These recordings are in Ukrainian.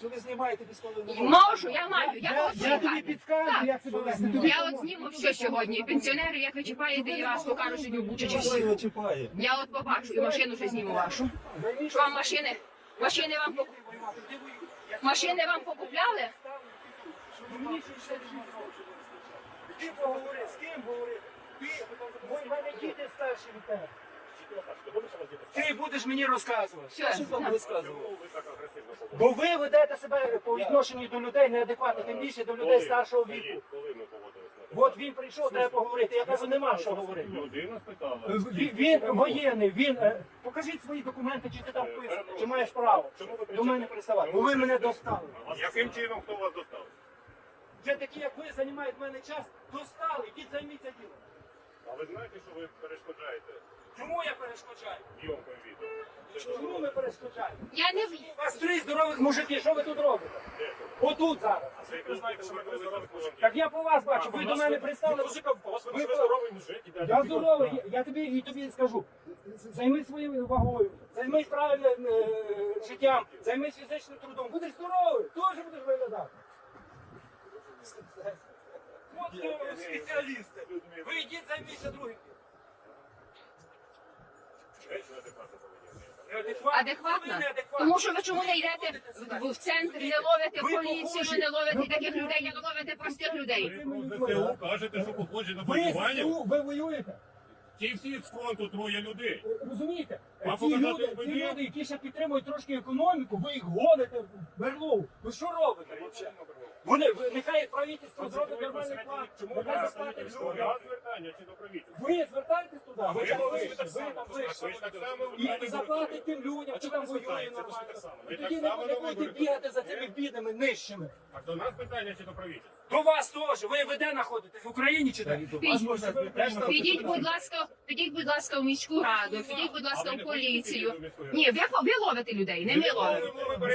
Що ви знімаєте безколи? Можу, я маю, я Я, можу я тобі підскажу, як себе вести. Тобі Я от зніму що сьогодні. Пенсіонери, як ви чіпаєте, і вас покажу сьогодні в Хто всі. його чіпає? Я от побачу, і машину вже зніму вашу. Що вам машини? Машини вам пок- Машини вам покупляли? Ти поговори, з ким говорити? Ти, бо в мене діти старші від тебе. Ти будеш мені розказувати. Все, Що вам розказував? Бо ви ведете себе по відношенню до людей неадекватно, тим більше до людей старшого віку. От він прийшов, треба поговорити. Я кажу, нема що говорити. Людина спитала. Він, він воєнний, він. е, Покажіть свої документи, чи ти там вписаний, чи маєш право до мене приставати. Бо ви мене достали. Яким чином хто вас достав? Вже такі, як ви, займають в мене час, достали, ідіть займіться ділом. А ви знаєте, що ви перешкоджаєте Чому я перешкоджаю? відео? Чому ми перешкоджаємо? Я не в- У вас три здорових мужики, що ви тут робите? Отут зараз. Ви знаєте, що здорових Так я по вас бачу, ви до мене пристали. Ви здоровий мужик. Я здоровий, я- я тобі і тобі скажу. Займись своєю вагою, займись правильним е, життям, займись фізичним трудом. Будеш здоровий, теж будеш виглядати. От спеціалісти. Ви йдіть займіться другим. Адекватно. Тому що ви чому не йдете в, центр, не ловите поліцію, не ловите таких людей, не ловите простих людей. Ви кажете, що похожі на воювання? ви воюєте. Ті всі з фронту троє людей. Розумієте? А Ці показати люди, ці люди, які ще підтримують трошки економіку, ви їх гоните в берлогу. Ви що робите? взагалі? Вони, ви- нехай правительство зробить нормальний план. Чому Нехай ви заплатить ставите військовим. Я звертання чи до правительства? Ви звертайтесь туди, ви там ви вище, так ви само, там ви ж так само І заплатить тим людям, що там воює нормально. І тоді не не будете бігати за цими бідами нижчими. А до нас питання чи до правительства? До вас теж. Ви, ви де знаходитесь? В Україні чи де? Підіть, будь ласка, підіть, будь ласка, в міську раду, підіть, будь ласка, в поліцію. Ні, ви, ви ловите людей, не ми ловимо.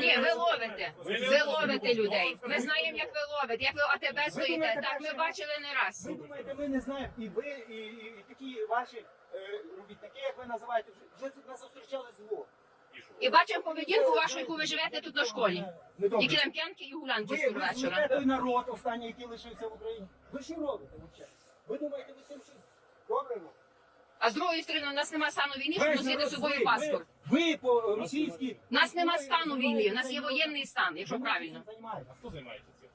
Ні, ви ловите. Ви ловите людей. Ми знаємо, як ви ловите, як ви АТБ стоїте. Так, ми бачили не раз. Ви думаєте, ми не знаємо, і ви, і, і, і такі ваші е, робітники, як ви називаєте, вже, вже тут нас зустрічали зло. І бачимо поведінку вашу, яку ви живете тут на школі. І п'янки і гулянки з ви вечора. той народ останній, який лишився в Україні. Ви що робите взагалі? Ви думаєте, ви цим щось добре? А з другої сторони, у нас немає стану війни, щоб носити з собою паспорт. Ви по російськи. У нас нема стану війни, у нас є воєнний стан, якщо правильно. Займаєтесь. Хто займається цим?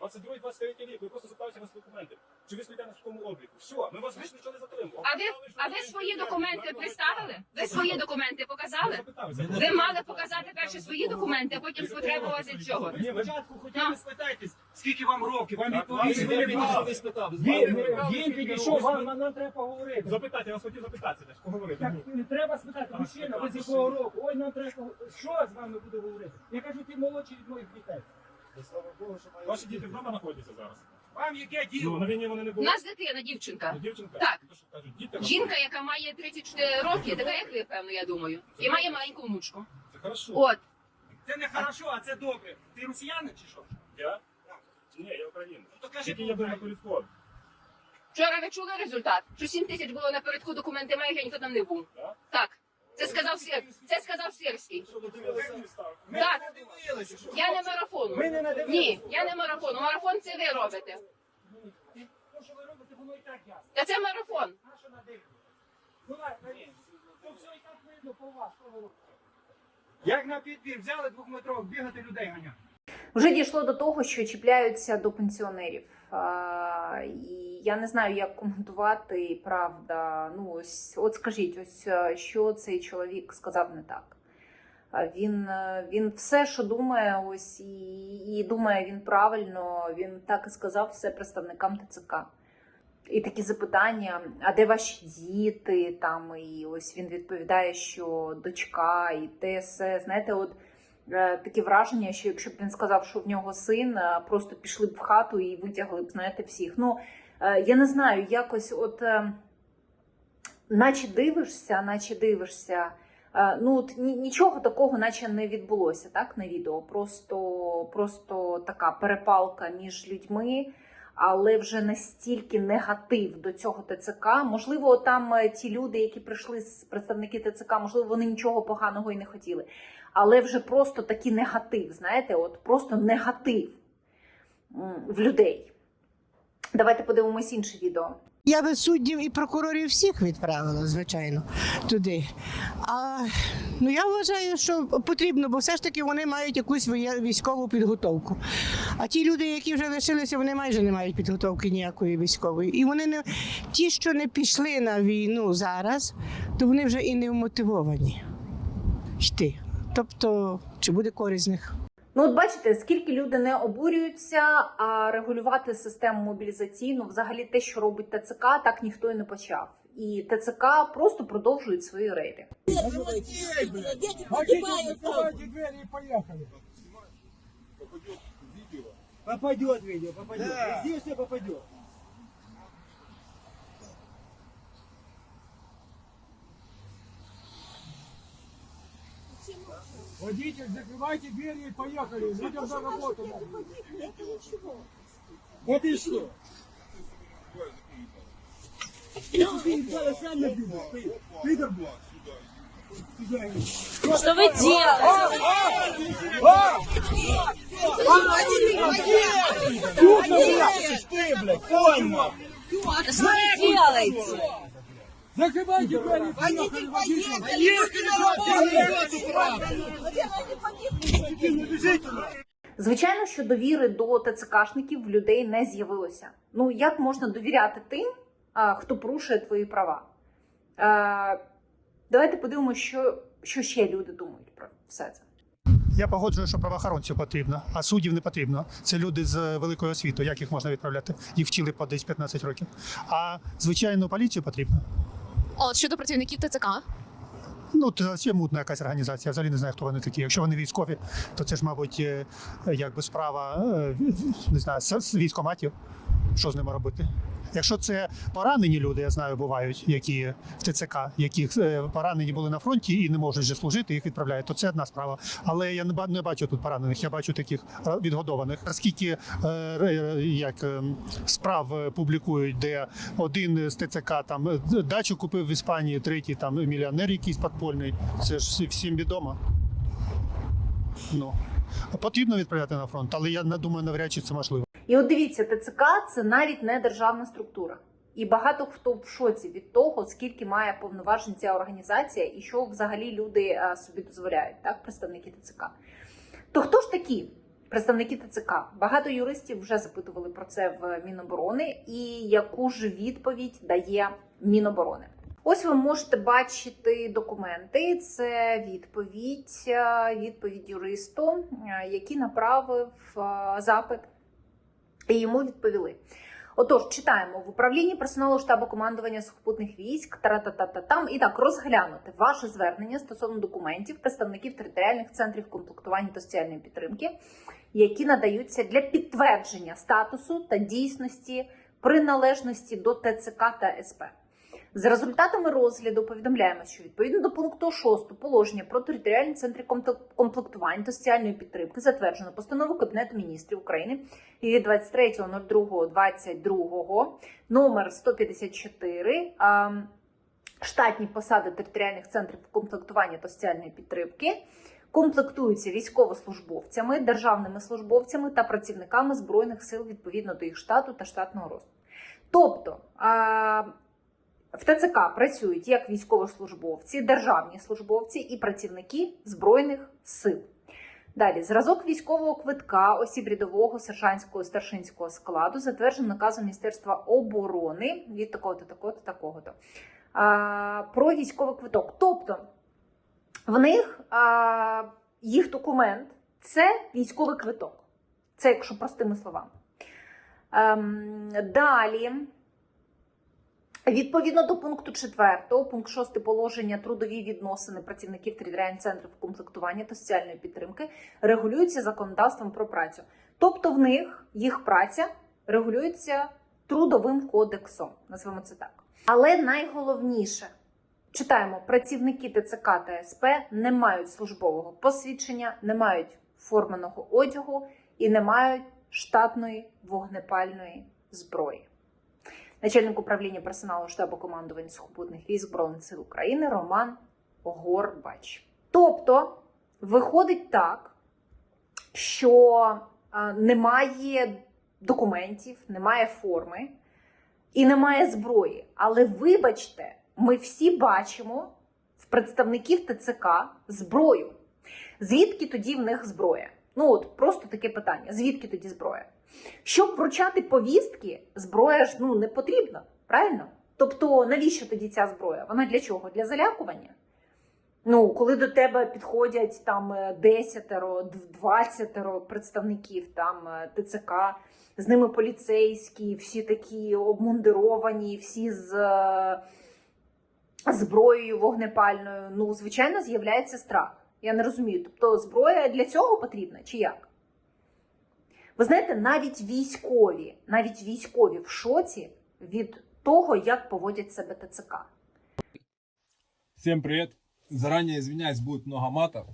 22 23 рік, ви просто зверталися на документи. Чи ви стоїте на такому обліку? Все, ми вас більше нічого не затримуємо. А ви, а ви свої документи представили? Ви свої документи показали? Ви мали показати перше свої документи, а потім потребувати цього. Ви спочатку хоча б спитайтесь, скільки вам років, вам відповіли. ви не відповіли. Ви спитав. Він, підійшов, вам, нам треба поговорити. Запитати, я вас хотів запитати, теж поговорити. Так не треба спитати, мужчина, ви з якого року? Ой, нам треба. Що з вами буде говорити? Я кажу, ти молодший від моїх дітей. Ваші діти вдома знаходяться зараз. Вам яке Ну, діло? на війні вони не У були. нас дитина, дівчинка. Ну, Дівчинка? Так. То що кажуть, діти Жінка, яка має 34 роки, така як ви, певно, я думаю, і має маленьку внучку. Це хорошо. От. Це не хорошо, а це добре. Ти росіянин чи що? Я? Ні, я українець. Ну, то кажи Тільки я був на по-українськи. політфон. Вчора ви чули результат? Що 7 тисяч було напередку документи а ніхто там не був. Так? Так. Це сказав Сир. Це сказав Сирський. Так. Я не марафон. марафону. Ми не надивилися. Ні, я не марафону. Марафон це ви робите. Що ви робите, воно і так ясно. Та це марафон. Ну, ладно, Марія, то все і так видно по вас, що ви робите. Як на підбір взяли двохметрових, бігати людей ганяти. Вже дійшло до того, що чіпляються до пенсіонерів. І я не знаю, як коментувати, правда. Ну, ось, от скажіть, ось е, що цей чоловік сказав не так. Він, е, він все, що думає, ось і, і думає він правильно. Він так і сказав все представникам ТЦК. І такі запитання: а де ваші діти? Там і ось він відповідає, що дочка, і те все. Знаєте, от таке враження, що якщо б він сказав, що в нього син, е, просто пішли б в хату і витягли б, знаєте, всіх. Ну е, я не знаю, якось, от, е, наче дивишся, наче дивишся. е, Ну, от нічого такого, наче не відбулося, так, на відео. Просто, просто така перепалка між людьми, але вже настільки негатив до цього ТЦК. Можливо, там е, ті люди, які прийшли з представники ТЦК, можливо, вони нічого поганого і не хотіли. Але вже просто такий негатив, знаєте, от просто негатив в людей. Давайте подивимось інше відео. Я би суддів і прокурорів всіх відправила, звичайно, туди. А ну я вважаю, що потрібно, бо все ж таки вони мають якусь військову підготовку. А ті люди, які вже лишилися, вони майже не мають підготовки ніякої військової. І вони не ті, що не пішли на війну зараз, то вони вже і не вмотивовані йти. Тобто, чи буде користь з них? Ну, от бачите, скільки люди не обурюються, а регулювати систему мобілізаційну, взагалі те, що робить ТЦК, так ніхто і не почав. І ТЦК просто продовжують свої рейди. Попадет видео, попадет. Везде все попадет. Водитель, закрывайте двери и поехали. Людям на работу. надо. Вот и что. Ты ребята сам набил. Ты, Пидор, блядь. Что вы делаете? Что вы делаете? Закрывайте двери. Поехали, водитель. Звичайно, що довіри до ТЦКшників в людей не з'явилося. Ну як можна довіряти тим, хто порушує твої права? Давайте подивимося, що, що ще люди думають про все це. Я погоджую, що правоохоронців потрібно, а суддів не потрібно. Це люди з великою освітою. Як їх можна відправляти? Їх вчили по десь 15 років. А звичайно, поліцію потрібно. От щодо працівників ТЦК, Ну, це ще мутна якась організація. Я взагалі не знаю, хто вони такі. Якщо вони військові, то це ж, мабуть, е, якби справа е, не знаю, військоматів. Що з ними робити? Якщо це поранені люди, я знаю, бувають, які в ТЦК, яких е, поранені були на фронті і не можуть вже служити, їх відправляють, то це одна справа. Але я не бачу тут поранених, я бачу таких е, відгодованих. Скільки е, як справ публікують, де один з ТЦК там дачу купив в Іспанії, третій там мільйонер якийсь підпольний. Це ж всім відомо. Ну потрібно відправляти на фронт, але я думаю, навряд чи це можливо. І от дивіться, ТЦК це навіть не державна структура. І багато хто в шоці від того, скільки має повноважень ця організація і що взагалі люди е, собі дозволяють, так, представники ТЦК. То хто ж такі представники ТЦК? Багато юристів вже запитували про це в Міноборони, і яку ж відповідь дає Міноборони. Ось ви можете бачити документи. Це відповідь, е, відповідь юристу, е, який направив запит і йому відповіли. Отож, читаємо в управлінні персоналу штабу командування сухопутних військ та там і так розглянути ваше звернення стосовно документів представників територіальних центрів комплектування та соціальної підтримки, які надаються для підтвердження статусу та дійсності приналежності до ТЦК та СП. За результатами розгляду повідомляємо, що відповідно до пункту 6 положення про територіальні центри комплектування та соціальної підтримки затверджено постанову Кабінету міністрів України від 23.02.22 номер 154 штатні посади територіальних центрів комплектування та соціальної підтримки комплектуються військовослужбовцями, державними службовцями та працівниками збройних сил відповідно до їх штату та штатного росту. Тобто в ТЦК працюють як військовослужбовці, державні службовці і працівники збройних сил. Далі зразок військового квитка осіб рядового сержантського старшинського складу затверджено наказом Міністерства оборони від такого-то, такого-то, такого-то про військовий квиток. Тобто в них а, їх документ це військовий квиток. Це якщо простими словами. Ем, далі. Відповідно до пункту 4, пункт 6 положення трудові відносини працівників територіальних центрів комплектування та соціальної підтримки регулюються законодавством про працю. Тобто в них їх праця регулюється трудовим кодексом, назвемо це так. Але найголовніше читаємо: працівники ТЦК та СП не мають службового посвідчення, не мають форменого одягу і не мають штатної вогнепальної зброї начальник управління персоналу штабу командувань сухопутних військ Збройних сил України Роман Горбач. Тобто Виходить так, що а, немає документів, немає форми і немає зброї. Але вибачте, ми всі бачимо в представників ТЦК зброю. Звідки тоді в них зброя? Ну от просто таке питання: звідки тоді зброя? Щоб вручати повістки, зброя ж ну не потрібна, правильно? Тобто, навіщо тоді ця зброя? Вона для чого? Для залякування? Ну, коли до тебе підходять там е, десятеро, двадцятеро представників там е, ТЦК, з ними поліцейські, всі такі обмундировані, всі з е, зброєю вогнепальною, ну, звичайно, з'являється страх. Я не розумію. Тобто зброя для цього потрібна чи як? Ви знаєте, навіть військові, навіть військові в шоці від того, як поводять себе ТЦК. Всем привет. Заранее извиняюсь, будет много матов.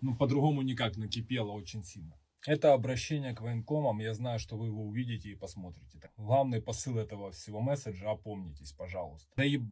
Ну, по-другому никак накипело очень сильно. Это обращение к военкомам. Я знаю, что вы его увидите и посмотрите. Главный посыл этого всего месседжа – опомнитесь, пожалуйста. Да еб...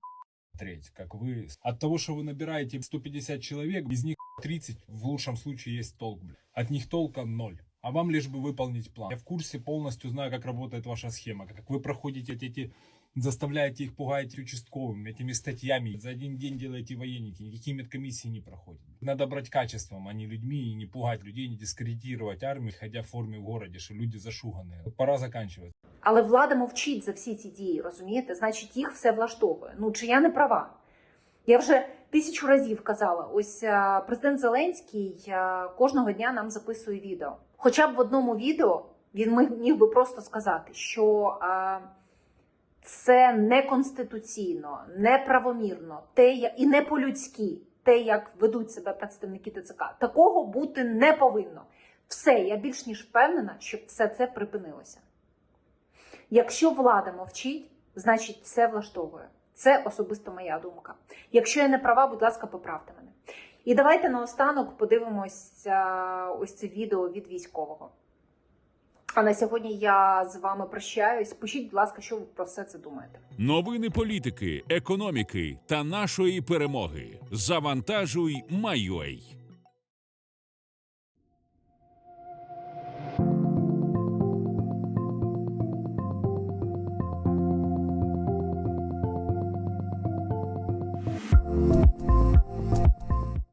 треть, как вы. От того, что вы набираете 150 человек, из них 30 в лучшем случае есть толк. блядь. От них толка ноль. А вам лишь бы выполнить план. Я в курсе полностью знаю, как работает ваша схема, как вы проходите эти заставляете их пугаете участковым этими статьями. За один день делаете военники, никакие медкомиссии не проходят. Надо брать качеством, а не людьми, и не пугать людей, не дискредитировать армию, ходя в форме в городе, что люди зашуганные. Пора заканчивать. Але влада мовчить за всі ці дії, розумієте? Значить, їх все влаштовує. Ну чи я не права? Я вже тисячу разів казала: ось е, президент Зеленський е, кожного дня нам записує відео. Хоча б в одному відео він міг- би просто сказати, що е, це неконституційно, неправомірно, те і не по-людськи, те, як ведуть себе представники ТЦК. Такого бути не повинно. Все, я більш ніж впевнена, що все це припинилося. Якщо влада мовчить, значить все влаштовує. Це особисто моя думка. Якщо я не права, будь ласка, поправте мене. І давайте наостанок подивимось ось це відео від військового. А на сьогодні я з вами прощаюсь. Пишіть, будь ласка, що ви про все це думаєте. Новини політики, економіки та нашої перемоги. Завантажуй, майой.